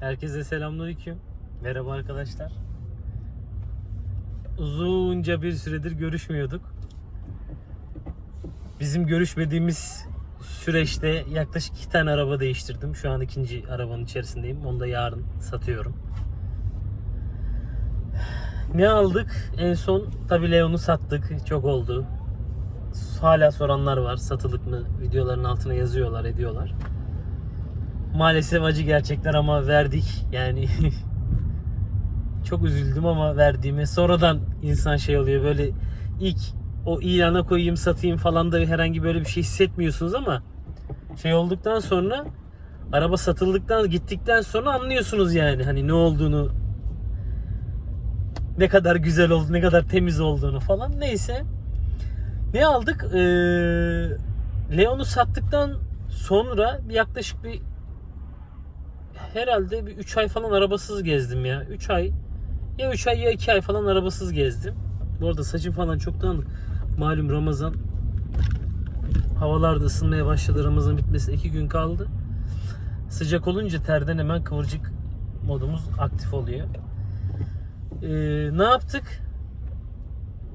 Herkese selamünaleyküm. Merhaba arkadaşlar. Uzunca bir süredir görüşmüyorduk. Bizim görüşmediğimiz süreçte yaklaşık iki tane araba değiştirdim. Şu an ikinci arabanın içerisindeyim. Onu da yarın satıyorum. Ne aldık? En son tabi Leon'u sattık. Çok oldu. Hala soranlar var. Satılık mı? Videoların altına yazıyorlar, ediyorlar. Maalesef acı gerçekler ama verdik. Yani çok üzüldüm ama verdiğime. Sonradan insan şey oluyor böyle ilk o ilana koyayım satayım falan da herhangi böyle bir şey hissetmiyorsunuz ama şey olduktan sonra araba satıldıktan gittikten sonra anlıyorsunuz yani hani ne olduğunu ne kadar güzel oldu ne kadar temiz olduğunu falan neyse ne aldık ee, Leon'u sattıktan sonra yaklaşık bir herhalde bir 3 ay falan arabasız gezdim ya. 3 ay. Ya 3 ay ya 2 ay falan arabasız gezdim. Bu arada saçım falan çok dağınık malum Ramazan. Havalar da ısınmaya başladı. Ramazan bitmesine 2 gün kaldı. Sıcak olunca terden hemen kıvırcık modumuz aktif oluyor. Ee, ne yaptık?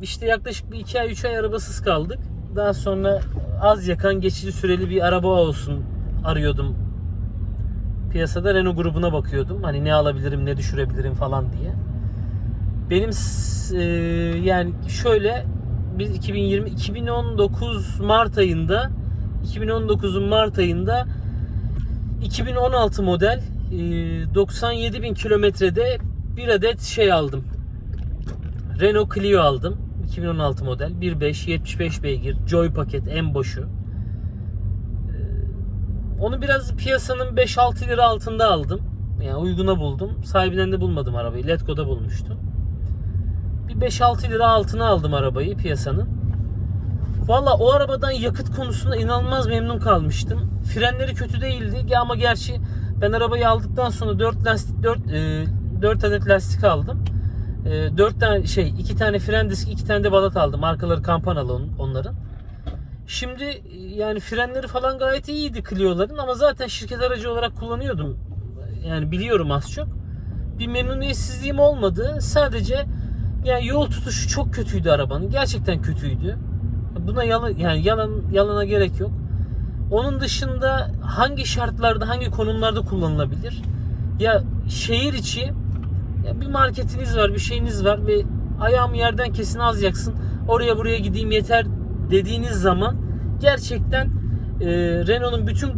İşte yaklaşık bir 2 ay 3 ay arabasız kaldık. Daha sonra az yakan geçici süreli bir araba olsun arıyordum piyasada Renault grubuna bakıyordum. Hani ne alabilirim, ne düşürebilirim falan diye. Benim e, yani şöyle biz 2020 2019 Mart ayında 2019'un Mart ayında 2016 model e, 97 bin kilometrede bir adet şey aldım. Renault Clio aldım. 2016 model. 1.5 75 beygir. Joy paket en boşu. Onu biraz piyasanın 5-6 lira altında aldım. Yani uyguna buldum. Sahibinden de bulmadım arabayı. Letgo'da bulmuştum. Bir 5-6 lira altına aldım arabayı piyasanın. Valla o arabadan yakıt konusunda inanılmaz memnun kalmıştım. Frenleri kötü değildi Ya ama gerçi ben arabayı aldıktan sonra 4 lastik 4 e, 4 adet lastik aldım. E, 4 tane şey 2 tane fren disk 2 tane de balat aldım. Markaları kampanalı on- onların. Şimdi yani frenleri falan gayet iyiydi Clio'ların ama zaten şirket aracı olarak kullanıyordum. Yani biliyorum az çok. Bir memnuniyetsizliğim olmadı. Sadece yani yol tutuşu çok kötüydü arabanın. Gerçekten kötüydü. Buna yalan yani yalan yalana gerek yok. Onun dışında hangi şartlarda, hangi konumlarda kullanılabilir? Ya şehir içi ya bir marketiniz var, bir şeyiniz var ve ayağım yerden kesin az yaksın. Oraya buraya gideyim yeter dediğiniz zaman gerçekten e, Renault'un bütün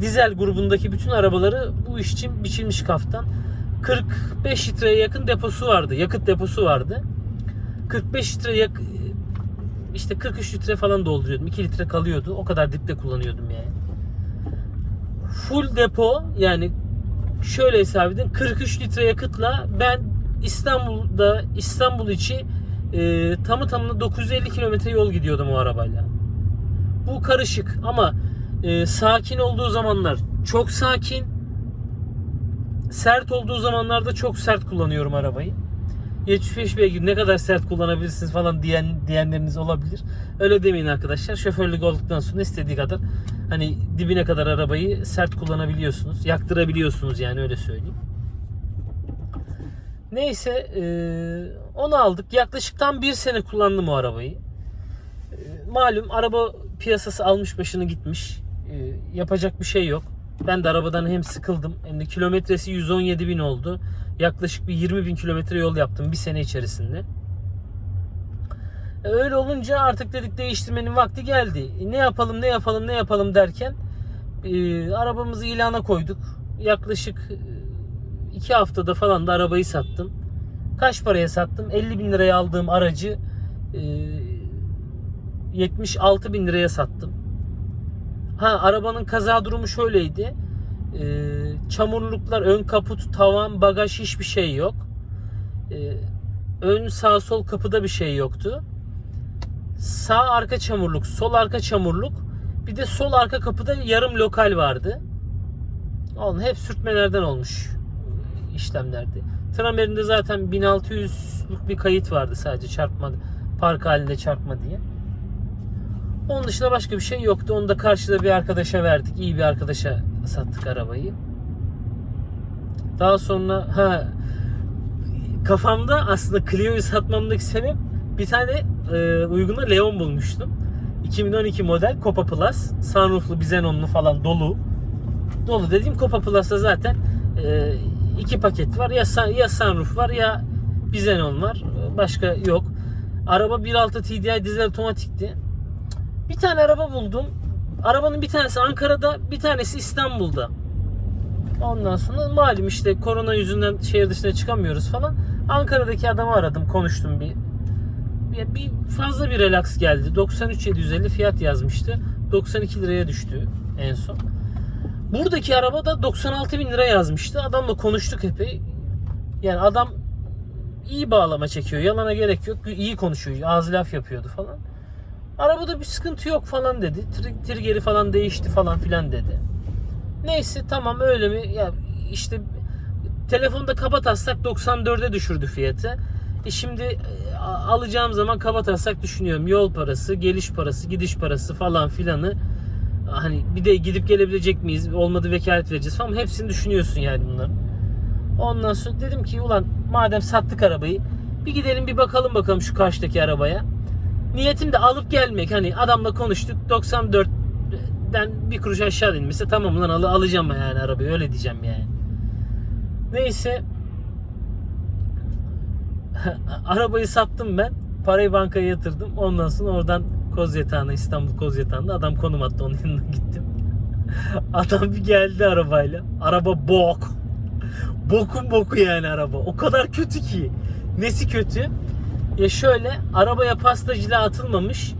dizel grubundaki bütün arabaları bu iş için biçilmiş kaftan. 45 litreye yakın deposu vardı. Yakıt deposu vardı. 45 litre yak işte 43 litre falan dolduruyordum. 2 litre kalıyordu. O kadar dipte kullanıyordum yani. Full depo yani şöyle hesap edin 43 litre yakıtla ben İstanbul'da İstanbul içi e, tamı tamına 950 kilometre yol gidiyordum o arabayla. Bu karışık ama e, sakin olduğu zamanlar çok sakin, sert olduğu zamanlarda çok sert kullanıyorum arabayı. 75 beygir ne kadar sert kullanabilirsiniz falan diyen diyenleriniz olabilir. Öyle demeyin arkadaşlar. Şoförlük olduktan sonra istediği kadar hani dibine kadar arabayı sert kullanabiliyorsunuz. Yaktırabiliyorsunuz yani öyle söyleyeyim. Neyse e, onu aldık. Yaklaşık tam bir sene kullandım o arabayı. E, malum araba piyasası almış başını gitmiş. E, yapacak bir şey yok. Ben de arabadan hem sıkıldım hem de kilometresi 117 bin oldu. Yaklaşık bir 20 bin kilometre yol yaptım bir sene içerisinde. E, öyle olunca artık dedik değiştirmenin vakti geldi. E, ne yapalım ne yapalım ne yapalım derken e, arabamızı ilana koyduk. Yaklaşık e, iki haftada falan da arabayı sattım. Kaç paraya sattım? 50 bin liraya aldığım aracı e, 76 bin liraya sattım. Ha arabanın kaza durumu şöyleydi. E, çamurluklar, ön kaput, tavan, bagaj hiçbir şey yok. E, ön sağ sol kapıda bir şey yoktu. Sağ arka çamurluk, sol arka çamurluk. Bir de sol arka kapıda yarım lokal vardı. Onun hep sürtmelerden olmuş işlemlerdi. Tramer'inde zaten 1600'lük bir kayıt vardı sadece çarpma park halinde çarpma diye. Onun dışında başka bir şey yoktu. Onu da karşıda bir arkadaşa verdik. İyi bir arkadaşa sattık arabayı. Daha sonra ha kafamda aslında Clio'yu satmamdaki sebep bir tane e, uyguna Leon bulmuştum. 2012 model Copa Plus. Sunrooflu, Xenon'lu falan dolu. Dolu dediğim Copa Plus'ta zaten e, iki paket var. Ya, ya sunroof var ya Xenon var. Başka yok. Araba 1.6 TDI dizel otomatikti. Bir tane araba buldum. Arabanın bir tanesi Ankara'da, bir tanesi İstanbul'da. Ondan sonra malum işte korona yüzünden şehir dışına çıkamıyoruz falan. Ankara'daki adamı aradım, konuştum bir. Bir, bir fazla bir relax geldi. 93.750 fiyat yazmıştı. 92 liraya düştü en son. Buradaki araba da 96 bin lira yazmıştı. Adamla konuştuk epey. Yani adam iyi bağlama çekiyor. Yalana gerek yok. İyi konuşuyor. Ağzı laf yapıyordu falan. Arabada bir sıkıntı yok falan dedi. Tr- Trigger'i falan değişti falan filan dedi. Neyse tamam öyle mi? Ya işte telefonda kaba taslak 94'e düşürdü fiyatı. E şimdi e, alacağım zaman kaba taslak düşünüyorum. Yol parası, geliş parası, gidiş parası falan filanı. Hani bir de gidip gelebilecek miyiz? Olmadı vekalet vereceğiz falan. Hepsini düşünüyorsun yani bunların. Ondan sonra dedim ki ulan madem sattık arabayı bir gidelim bir bakalım bakalım şu karşıdaki arabaya. Niyetim de alıp gelmek. Hani adamla konuştuk 94'den bir kuruş aşağı inmişse tamam lan al alacağım yani arabayı öyle diyeceğim yani. Neyse arabayı sattım ben. Parayı bankaya yatırdım. Ondan sonra oradan Koz Yatağı'na İstanbul Koz Yatağı'nda adam konum attı onun yanına gittim. Adam bir geldi arabayla. Araba bok. Bokun boku yani araba. O kadar kötü ki. Nesi kötü? Ya şöyle arabaya pastacıyla atılmamış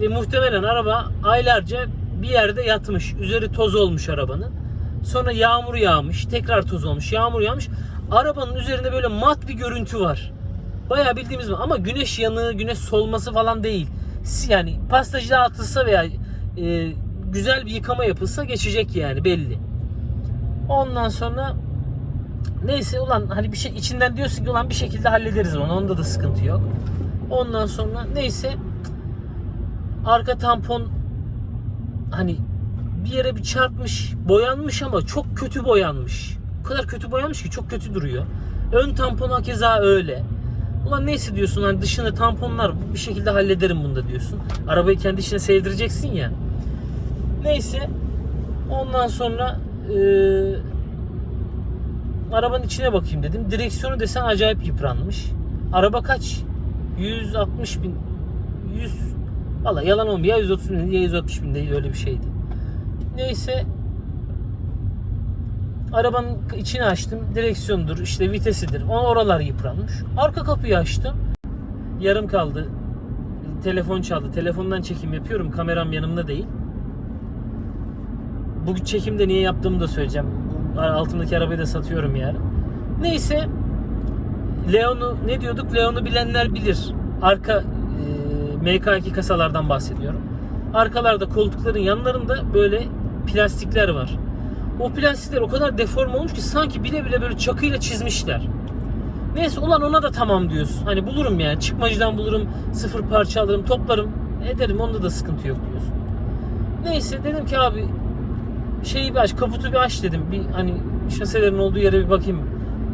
ve muhtemelen araba aylarca bir yerde yatmış. Üzeri toz olmuş arabanın. Sonra yağmur yağmış. Tekrar toz olmuş. Yağmur yağmış. Arabanın üzerinde böyle mat bir görüntü var. Bayağı bildiğimiz mi? Ama güneş yanığı, güneş solması falan değil. Yani pastacıyla atılsa veya e, güzel bir yıkama yapılsa geçecek yani belli. Ondan sonra neyse ulan hani bir şey içinden diyorsun ki ulan bir şekilde hallederiz onu. Onda da sıkıntı yok. Ondan sonra neyse arka tampon hani bir yere bir çarpmış, boyanmış ama çok kötü boyanmış. O kadar kötü boyanmış ki çok kötü duruyor. Ön tampon hakeza öyle. Ulan neyse diyorsun hani dışında tamponlar bir şekilde hallederim bunda diyorsun. Arabayı kendi işine sevdireceksin ya. Neyse ondan sonra eee arabanın içine bakayım dedim. Direksiyonu desen acayip yıpranmış. Araba kaç? 160 bin 100 Valla yalan olmuyor. Ya 130 bin ya 160 bin değil öyle bir şeydi. Neyse arabanın içini açtım. Direksiyondur, işte vitesidir. O oralar yıpranmış. Arka kapıyı açtım. Yarım kaldı. Telefon çaldı. Telefondan çekim yapıyorum. Kameram yanımda değil. Bugün çekimde niye yaptığımı da söyleyeceğim. Altımdaki arabayı da satıyorum yarın. Neyse Leon'u ne diyorduk? Leon'u bilenler bilir. Arka e, MK2 kasalardan bahsediyorum. Arkalarda koltukların yanlarında böyle plastikler var. O plastikler o kadar deform olmuş ki sanki bile bile böyle çakıyla çizmişler. Neyse ulan ona da tamam diyorsun. Hani bulurum yani. Çıkmacıdan bulurum. Sıfır parça alırım. Toplarım. Ederim. Onda da sıkıntı yok diyorsun. Neyse dedim ki abi şeyi bir aç. Kaputu bir aç dedim. Bir hani şaselerin olduğu yere bir bakayım.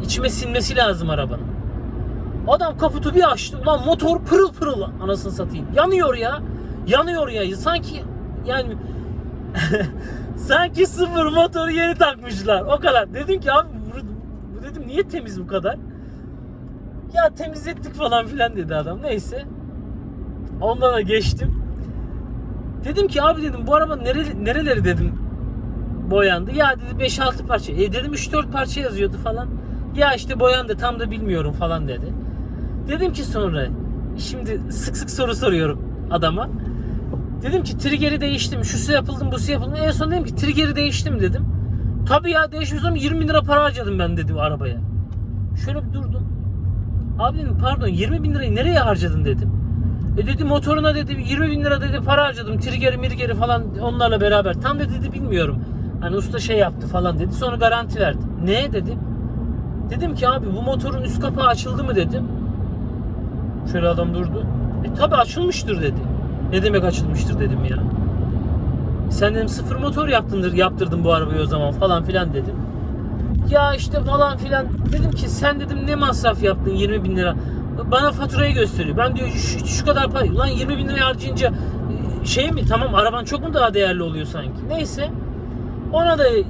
İçime sinmesi lazım arabanın. Adam kaputu bir açtı. Ulan motor pırıl pırıl anasını satayım. Yanıyor ya. Yanıyor ya. Sanki yani sanki sıfır motoru yeni takmışlar. O kadar. Dedim ki abi bu, dedim niye temiz bu kadar? Ya temizlettik falan filan dedi adam. Neyse. Ondan da geçtim. Dedim ki abi dedim bu araba nereli, nereleri dedim boyandı. Ya dedi 5-6 parça. E dedim 3-4 parça yazıyordu falan. Ya işte boyandı tam da bilmiyorum falan dedi. Dedim ki sonra şimdi sık sık soru soruyorum adama. Dedim ki triggeri değiştim. Şusu yapıldım, busu yapıldım. En son dedim ki triggeri değiştim dedim. Tabii ya değişmiyorsam 20 bin lira para harcadım ben dedi arabaya. Şöyle bir durdum. Abi dedim pardon 20 bin lirayı nereye harcadın dedim. E dedi motoruna dedi 20 bin lira dedi para harcadım. Trigeri mirgeri falan onlarla beraber. Tam da dedi bilmiyorum. Hani usta şey yaptı falan dedi. Sonra garanti verdi. Ne dedim. Dedim ki abi bu motorun üst kapağı açıldı mı dedim. Şöyle adam durdu. E tabi açılmıştır dedi. Ne demek açılmıştır dedim ya. Sen dedim sıfır motor yaptındır, yaptırdın bu arabayı o zaman falan filan dedim. Ya işte falan filan. Dedim ki sen dedim ne masraf yaptın 20 bin lira. Bana faturayı gösteriyor. Ben diyor şu, şu kadar para. Lan 20 bin lira harcayınca e, şey mi tamam araban çok mu daha değerli oluyor sanki. Neyse. Ona da e,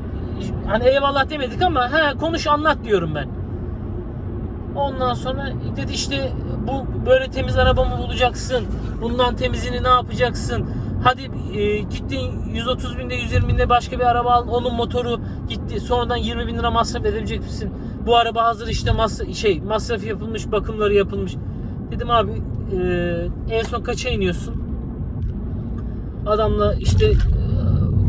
hani eyvallah demedik ama he konuş anlat diyorum ben. Ondan sonra dedi işte bu böyle temiz arabamı bulacaksın. Bundan temizini ne yapacaksın? Hadi e, gittin 130 binde 120 binde başka bir araba al. Onun motoru gitti. Sonradan 20 bin lira masraf edebilecek misin? Bu araba hazır işte masraf, şey masraf yapılmış, bakımları yapılmış. Dedim abi e, en son kaça iniyorsun? Adamla işte e,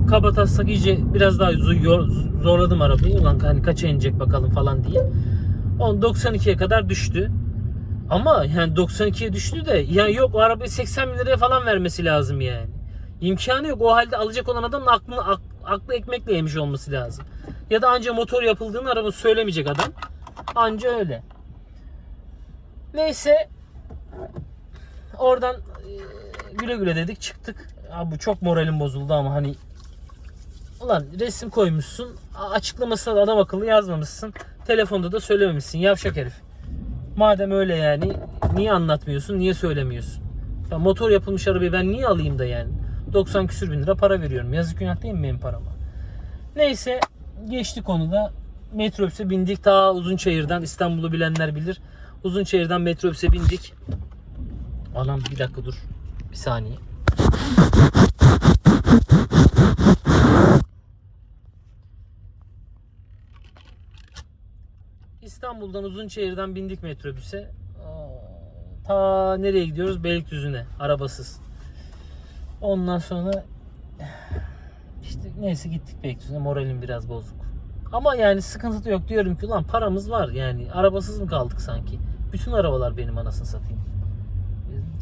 kaba iyice biraz daha zo- zorladım arabayı. Ulan hani kaça inecek bakalım falan diye. 10 92'ye kadar düştü. Ama yani 92'ye düştü de yani yok o arabayı 80 bin liraya falan vermesi lazım yani. İmkanı yok. O halde alacak olan adamın aklını ak- aklı ekmekle yemiş olması lazım. Ya da anca motor yapıldığını araba söylemeyecek adam. Anca öyle. Neyse oradan e, güle güle dedik çıktık. Abi bu çok moralim bozuldu ama hani Ulan resim koymuşsun. Açıklamasına da adam akıllı yazmamışsın. Telefonda da söylememişsin. Yavşak herif. Madem öyle yani niye anlatmıyorsun? Niye söylemiyorsun? Ya motor yapılmış arabayı ben niye alayım da yani? 90 küsür bin lira para veriyorum. Yazık günah değil mi benim parama? Neyse geçti konuda. Metrobüse bindik. Ta Uzunçayır'dan İstanbul'u bilenler bilir. Uzunçayır'dan metrobüse bindik. Anam bir dakika dur. Bir saniye. İstanbul'dan Uzunçayır'dan bindik metrobüse. Ta nereye gidiyoruz? Beylikdüzü'ne. Arabasız. Ondan sonra işte neyse gittik Beylikdüzü'ne. Moralim biraz bozuk. Ama yani sıkıntı da yok. Diyorum ki ulan paramız var. Yani arabasız mı kaldık sanki? Bütün arabalar benim anasını satayım.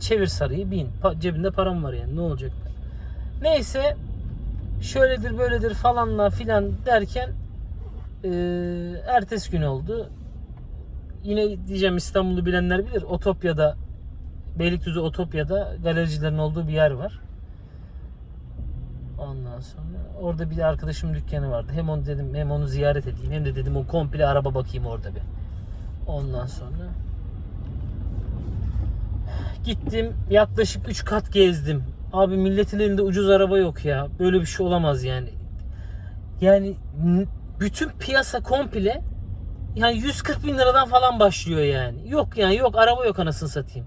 Çevir sarıyı bin. Cebinde param var yani. Ne olacak? Neyse şöyledir böyledir falanla filan derken ee, ertesi gün oldu. Yine diyeceğim İstanbul'u bilenler bilir. Otopya'da Beylikdüzü Otopya'da galericilerin olduğu bir yer var. Ondan sonra orada bir arkadaşım dükkanı vardı. Hem onu dedim hem onu ziyaret edeyim hem de dedim o komple araba bakayım orada bir. Ondan sonra gittim yaklaşık 3 kat gezdim. Abi milletin elinde ucuz araba yok ya. Böyle bir şey olamaz yani. Yani bütün piyasa komple yani 140 bin liradan falan başlıyor yani. Yok yani yok araba yok anasını satayım.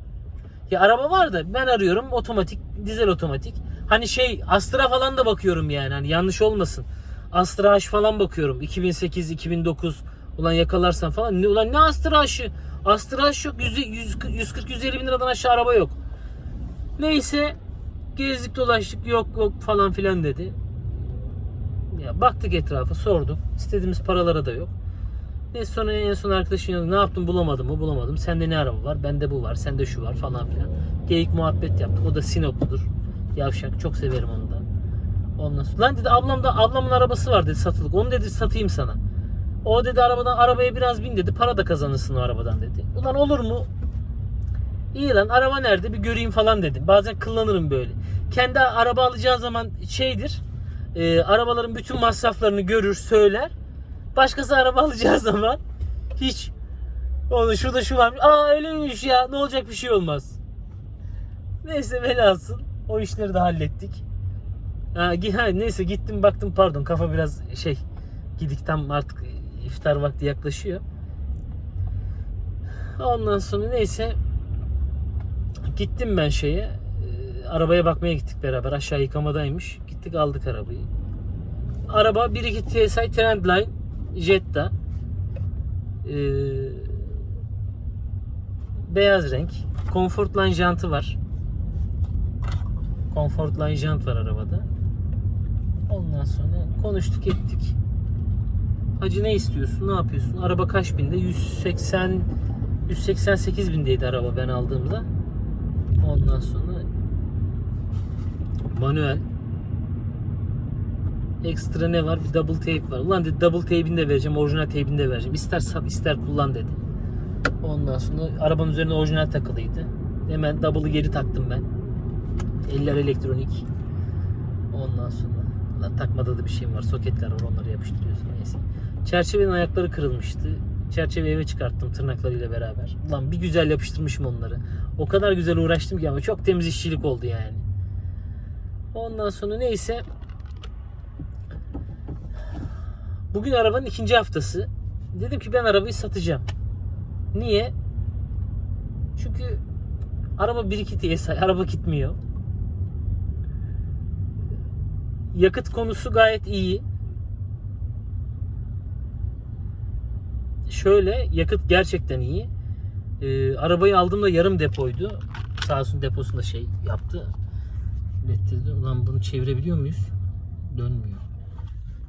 Ya araba var da ben arıyorum otomatik dizel otomatik. Hani şey Astra falan da bakıyorum yani hani yanlış olmasın. Astra H falan bakıyorum 2008 2009 ulan yakalarsan falan. Ne, ulan ne Astra H'ı? Astra H yok 100, 140 150 bin liradan aşağı araba yok. Neyse gezdik dolaştık yok yok falan filan dedi. Ya baktık etrafa sorduk. İstediğimiz paralara da yok. Neyse sonra en son arkadaşın yanında ne yaptım bulamadım mı bulamadım. Sende ne araba var? Bende bu var. Sende şu var falan filan. Geyik muhabbet yaptık. O da Sinopludur. Yavşak. Çok severim onu da. Ondan sonra. Lan dedi ablam da ablamın arabası var dedi satılık. Onu dedi satayım sana. O dedi arabadan arabaya biraz bin dedi. Para da kazanırsın o arabadan dedi. Ulan olur mu? İyi lan araba nerede bir göreyim falan dedim. Bazen kullanırım böyle. Kendi araba alacağı zaman şeydir. e, arabaların bütün masraflarını görür söyler. Başkası araba alacağı zaman hiç onu şurada şu varmış. Aa öyleymiş ya ne olacak bir şey olmaz. Neyse velhasıl o işleri de hallettik. Ha, ha, neyse gittim baktım pardon kafa biraz şey gidik tam artık iftar vakti yaklaşıyor. Ondan sonra neyse gittim ben şeye e, arabaya bakmaya gittik beraber aşağı yıkamadaymış. Gittik aldık arabayı. Araba 1.2 TSI Trendline Jetta. Ee, beyaz renk. Comfortline jantı var. Comfortline jant var arabada. Ondan sonra konuştuk ettik. Hacı ne istiyorsun? Ne yapıyorsun? Araba kaç binde? 180 188 bindeydi araba ben aldığımda. Ondan sonra manuel ekstra ne var? Bir double tape var. Ulan dedi double tape'ini de vereceğim, orijinal tape'ini de vereceğim. İster sat, ister kullan dedi. Ondan sonra arabanın üzerine orijinal takılıydı. Hemen double'ı geri taktım ben. Eller elektronik. Ondan sonra Ulan takmada da bir şeyim var. Soketler var onları yapıştırıyorsun. Neyse. Çerçevenin ayakları kırılmıştı. Çerçeveyi eve çıkarttım tırnaklarıyla beraber. Ulan bir güzel yapıştırmışım onları. O kadar güzel uğraştım ki ama çok temiz işçilik oldu yani. Ondan sonra neyse. Bugün arabanın ikinci haftası. Dedim ki ben arabayı satacağım. Niye? Çünkü araba 1-2 TSI, araba gitmiyor. Yakıt konusu gayet iyi. Şöyle yakıt gerçekten iyi. Ee, arabayı aldığımda yarım depoydu. Sağ olsun deposunda şey yaptı. Ürettirdi. Ulan bunu çevirebiliyor muyuz? Dönmüyor.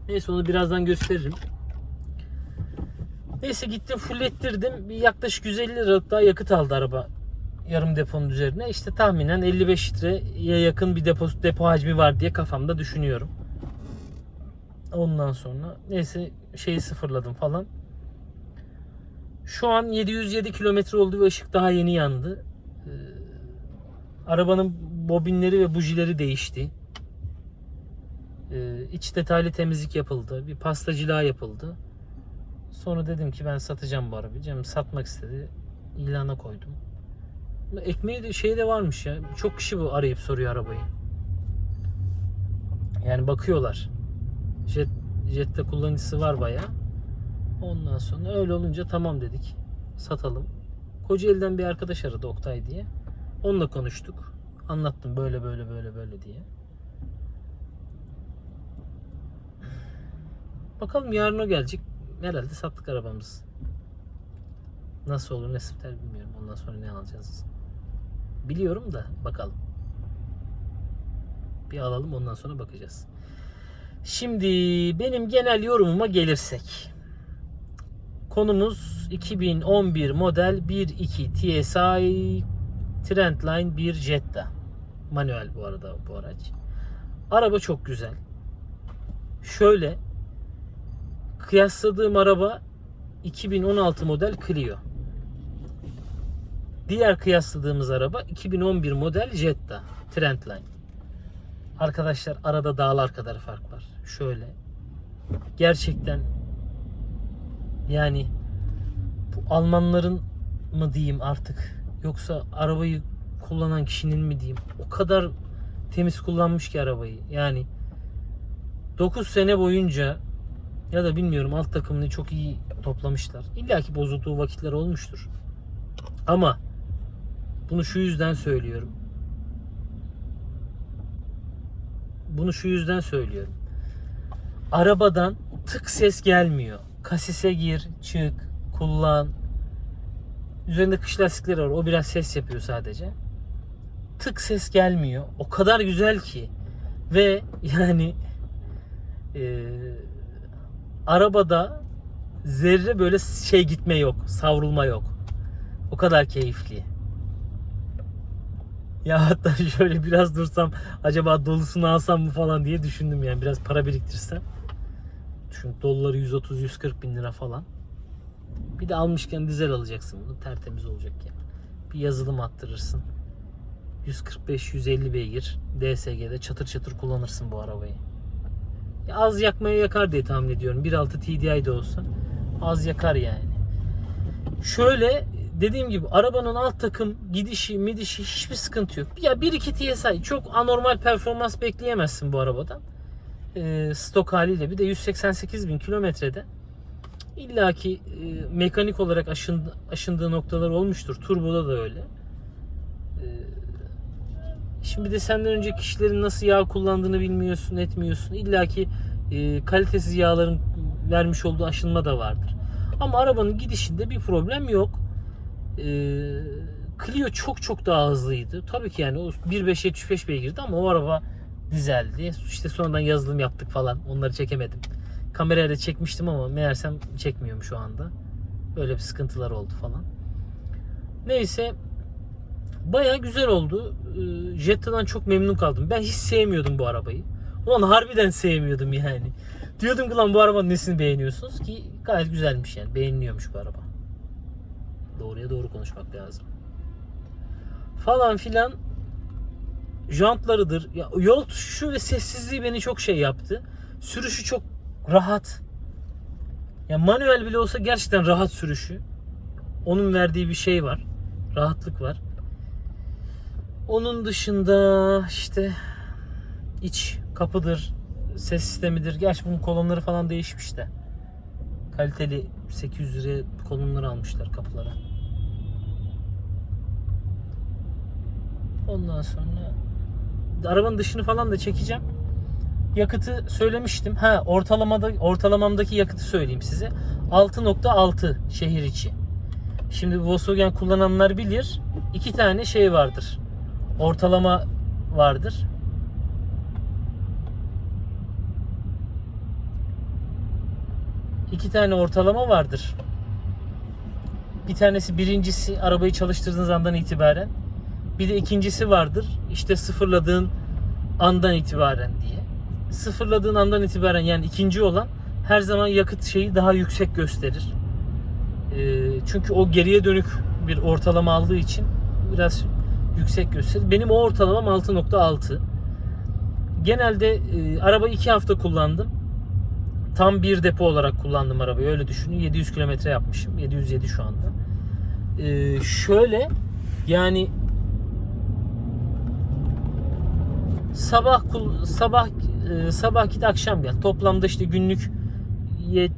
Neyse onu birazdan gösteririm. Neyse gittim fullettirdim. Bir yaklaşık 150 liralık daha yakıt aldı araba. Yarım deponun üzerine. İşte tahminen 55 litreye yakın bir depo, depo hacmi var diye kafamda düşünüyorum. Ondan sonra neyse şeyi sıfırladım falan. Şu an 707 kilometre oldu ve ışık daha yeni yandı. Ee, arabanın bobinleri ve bujileri değişti. Ee, iç detaylı temizlik yapıldı. Bir pastacılığa yapıldı. Sonra dedim ki ben satacağım bu arabayı. Cem satmak istedi. İlana koydum. Ekmeği de şey de varmış ya. Çok kişi bu arayıp soruyor arabayı. Yani bakıyorlar. Jet, Jet'te kullanıcısı var baya. Ondan sonra öyle olunca tamam dedik. Satalım. Kocaeli'den bir arkadaş aradı Oktay diye. Onunla konuştuk. Anlattım böyle böyle böyle böyle diye. Bakalım yarın o gelecek. Herhalde sattık arabamızı. Nasıl olur ne biter bilmiyorum. Ondan sonra ne alacağız. Biliyorum da bakalım. Bir alalım ondan sonra bakacağız. Şimdi benim genel yorumuma gelirsek. Konumuz 2011 model 1.2 TSI Trendline 1 Jetta. Manuel bu arada bu araç. Araba çok güzel. Şöyle kıyasladığım araba 2016 model Clio. Diğer kıyasladığımız araba 2011 model Jetta Trendline. Arkadaşlar arada dağlar kadar fark var. Şöyle. Gerçekten yani bu Almanların mı diyeyim artık yoksa arabayı kullanan kişinin mi diyeyim o kadar temiz kullanmış ki arabayı. Yani 9 sene boyunca ya da bilmiyorum alt takımını çok iyi toplamışlar. İlla ki bozulduğu vakitler olmuştur. Ama bunu şu yüzden söylüyorum. Bunu şu yüzden söylüyorum. Arabadan tık ses gelmiyor. Kasise gir, çık, kullan. Üzerinde kış lastikleri var. O biraz ses yapıyor sadece. Tık ses gelmiyor. O kadar güzel ki. Ve yani e, arabada zerre böyle şey gitme yok. Savrulma yok. O kadar keyifli. Ya hatta şöyle biraz dursam acaba dolusunu alsam mı falan diye düşündüm yani biraz para biriktirsem. Çünkü doları 130-140 bin lira falan. Bir de almışken dizel alacaksın bunu tertemiz olacak yani. Bir yazılım attırırsın. 145-150 beygir DSG'de çatır çatır kullanırsın bu arabayı. Az yakmaya yakar diye tahmin ediyorum. 1.6 TDI de olsa az yakar yani. Şöyle dediğim gibi arabanın alt takım gidişi midişi hiçbir sıkıntı yok. Ya 1-2 TSI çok anormal performans bekleyemezsin bu arabadan. Ee, stok haliyle bir de 188 bin kilometrede illaki e, mekanik olarak aşındı, aşındığı noktalar olmuştur. Turboda da öyle. Ee, şimdi de senden önce kişilerin nasıl yağ kullandığını bilmiyorsun, etmiyorsun. İlla ki e, kalitesiz yağların vermiş olduğu aşınma da vardır. Ama arabanın gidişinde bir problem yok. Ee, Clio çok çok daha hızlıydı. Tabii ki yani o 1.5-75 beygirdi ama o araba dizeldi. İşte sonradan yazılım yaptık falan. Onları çekemedim. Kamerayla çekmiştim ama meğersem çekmiyorum şu anda. Böyle bir sıkıntılar oldu falan. Neyse baya güzel oldu. Ee, Jetta'dan çok memnun kaldım. Ben hiç sevmiyordum bu arabayı. Ulan harbiden sevmiyordum yani. Diyordum ki lan bu arabanın nesini beğeniyorsunuz ki gayet güzelmiş yani. Beğeniliyormuş bu araba. Doğruya doğru konuşmak lazım. Falan filan jantlarıdır. Ya, yol tutuşu ve sessizliği beni çok şey yaptı. Sürüşü çok rahat. Ya manuel bile olsa gerçekten rahat sürüşü. Onun verdiği bir şey var. Rahatlık var. Onun dışında işte iç kapıdır, ses sistemidir. Gerçi bunun kolonları falan değişmiş de. Kaliteli 800 liraya kolonları almışlar kapılara. Ondan sonra arabanın dışını falan da çekeceğim. Yakıtı söylemiştim. Ha ortalamada ortalamamdaki yakıtı söyleyeyim size. 6.6 şehir içi. Şimdi Volkswagen kullananlar bilir. iki tane şey vardır. Ortalama vardır. İki tane ortalama vardır. Bir tanesi birincisi arabayı çalıştırdığınız andan itibaren. Bir de ikincisi vardır. İşte sıfırladığın andan itibaren diye. Sıfırladığın andan itibaren yani ikinci olan her zaman yakıt şeyi daha yüksek gösterir. Ee, çünkü o geriye dönük bir ortalama aldığı için biraz yüksek gösterir. Benim o ortalamam 6.6. Genelde e, arabayı 2 hafta kullandım. Tam bir depo olarak kullandım arabayı. Öyle düşünün. 700 kilometre yapmışım. 707 şu anda. Ee, şöyle yani sabah sabah e, sabah git akşam gel. Toplamda işte günlük yet-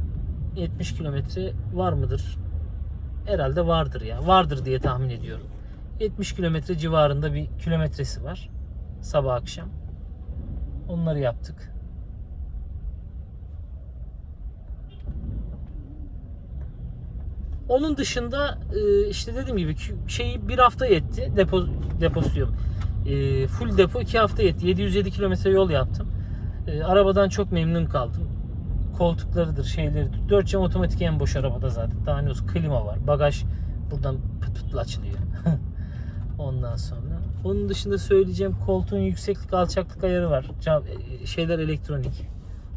70 kilometre var mıdır? Herhalde vardır ya. Vardır diye tahmin ediyorum. 70 kilometre civarında bir kilometresi var. Sabah akşam. Onları yaptık. Onun dışında e, işte dediğim gibi şeyi bir hafta yetti. Depo deposu diyorum. E, full depo iki hafta yetti. 707 kilometre yol yaptım. E, arabadan çok memnun kaldım. Koltuklarıdır, şeyleridir. 4 cam otomatik en boş arabada zaten. Daha olsun klima var. Bagaj buradan pıt pıtla açılıyor. Ondan sonra. Onun dışında söyleyeceğim koltuğun yükseklik alçaklık ayarı var. Cam, e, şeyler elektronik.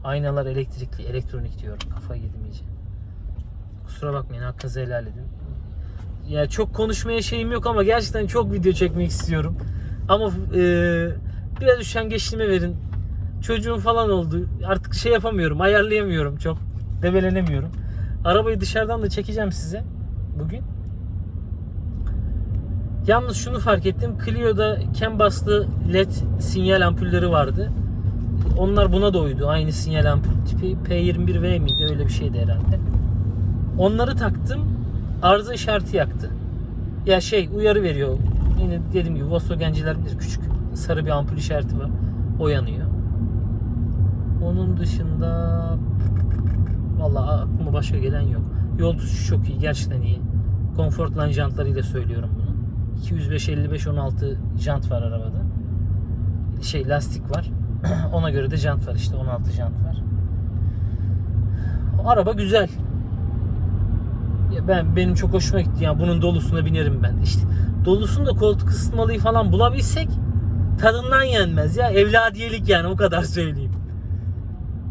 Aynalar elektrikli. Elektronik diyorum. Kafayı yedim. Kusura bakmayın hakkınızı helal edin. Ya çok konuşmaya şeyim yok ama gerçekten çok video çekmek istiyorum. Ama e, biraz üşengeçliğime verin. Çocuğum falan oldu. Artık şey yapamıyorum. Ayarlayamıyorum çok. Debelenemiyorum. Arabayı dışarıdan da çekeceğim size bugün. Yalnız şunu fark ettim. Clio'da CAN baslı led sinyal ampulleri vardı. Onlar buna da uydu. Aynı sinyal ampul tipi P21V miydi? Öyle bir şeydi herhalde. Onları taktım. Arıza işareti yaktı. Ya şey uyarı veriyor. Yine dediğim gibi Volkswagen'ciler bilir küçük sarı bir ampul işareti var. O yanıyor. Onun dışında vallahi aklıma başka gelen yok. Yol tutuşu çok iyi. Gerçekten iyi. Comfortline jantlarıyla söylüyorum bunu. 205 55 16 jant var arabada. Şey lastik var. Ona göre de jant var işte 16 jant var. Araba güzel. Ya ben benim çok hoşuma gitti. Yani bunun dolusuna binerim ben. İşte dolusunda koltuk ısıtmalıyı falan bulabilsek tadından yenmez ya. Evladiyelik yani o kadar söyleyeyim.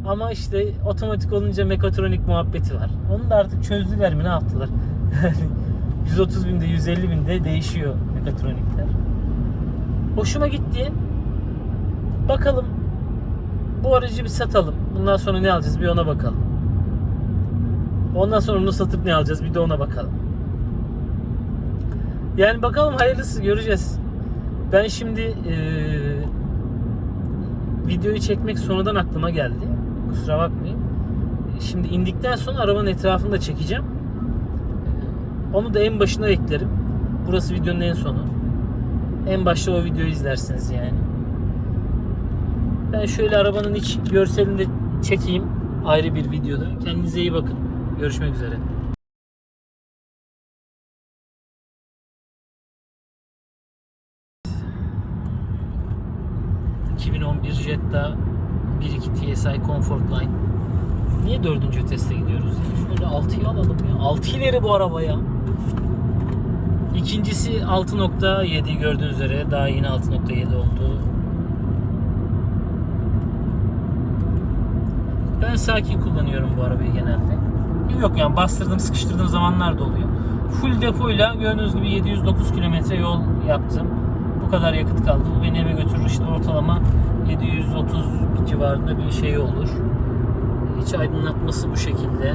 Ama işte otomatik olunca mekatronik muhabbeti var. Onu da artık çözdüler mi ne yaptılar? 130 binde 150 binde değişiyor mekatronikler. Hoşuma gitti. Bakalım bu aracı bir satalım. Bundan sonra ne alacağız bir ona bakalım. Ondan sonra onu satıp ne alacağız bir de ona bakalım. Yani bakalım hayırlısı göreceğiz. Ben şimdi eee, videoyu çekmek sonradan aklıma geldi. Kusura bakmayın. Şimdi indikten sonra arabanın etrafını da çekeceğim. Onu da en başına eklerim. Burası videonun en sonu. En başta o videoyu izlersiniz yani. Ben şöyle arabanın iç görselini de çekeyim ayrı bir videoda. Kendinize iyi bakın. Görüşmek üzere. ...2011 Jetta 1.2 TSI Comfortline. Niye dördüncü viteste gidiyoruz ya? Şöyle 6'yı alalım ya. 6 ileri bu araba ya. İkincisi 6.7 gördüğünüz üzere. Daha yine 6.7 oldu. Ben sakin kullanıyorum bu arabayı genelde. Yok yani bastırdığım sıkıştırdığım zamanlar da oluyor. Full depoyla gördüğünüz gibi 709 kilometre yol yaptım. Bu kadar yakıt kaldı. Bu beni eve götürür işte ortalama 730 civarında bir şey olur. İç aydınlatması bu şekilde.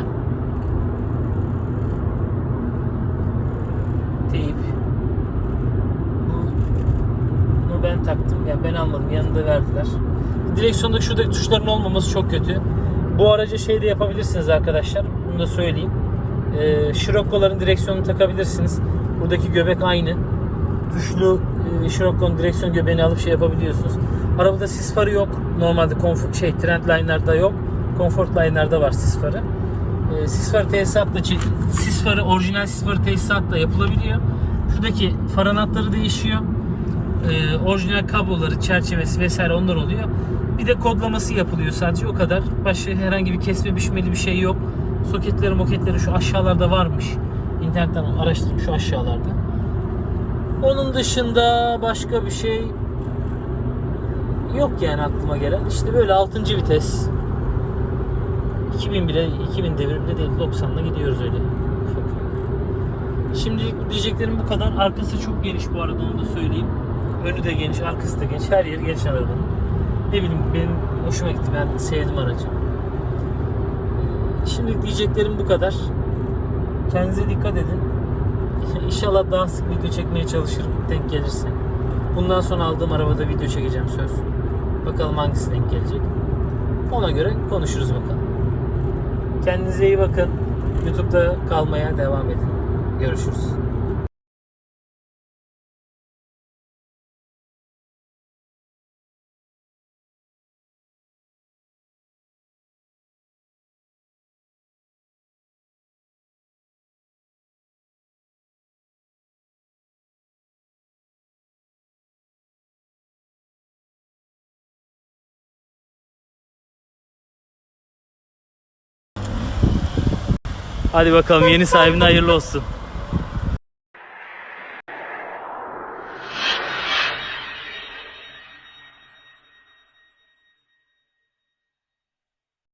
Teyip. Bunu ben taktım. Yani ben almadım. Yanında verdiler. Direksiyondaki şuradaki tuşların olmaması çok kötü. Bu araca şey de yapabilirsiniz arkadaşlar. Bunu da söyleyeyim. Ee, Scirocco'ların direksiyonunu takabilirsiniz. Buradaki göbek aynı. Tuşlu e, Scirocco'nun direksiyon göbeğini alıp şey yapabiliyorsunuz. Arabada sis farı yok. Normalde konfor, şey trendliner'da yok. Comfortliner'da var sis farı. E, sis farı tesisatla sis farı orijinal sis farı tesisatla yapılabiliyor. Şuradaki far anahtarı değişiyor. E, orijinal kabloları, çerçevesi vesaire onlar oluyor. Bir de kodlaması yapılıyor sadece o kadar. Başka herhangi bir kesme biçmeli bir şey yok. Soketleri moketleri şu aşağılarda varmış. İnternetten araştırdım şu aşağılarda. Onun dışında başka bir şey yok yani aklıma gelen. İşte böyle 6. vites. 2000 bile 2000 devir bile değil 90'la gidiyoruz öyle. Ufak. Şimdilik diyeceklerim bu kadar. Arkası çok geniş bu arada onu da söyleyeyim. Önü de geniş, arkası da geniş. Her yeri geniş arabanın. Ne bileyim benim hoşuma gitti. Ben sevdim aracı. Şimdilik diyeceklerim bu kadar. Kendinize dikkat edin. İnşallah daha sık video çekmeye çalışırım denk gelirse. Bundan sonra aldığım arabada video çekeceğim söz. Bakalım hangisi denk gelecek. Ona göre konuşuruz bakalım. Kendinize iyi bakın. YouTube'da kalmaya devam edin. Görüşürüz. Hadi bakalım yeni sahibine hayırlı olsun.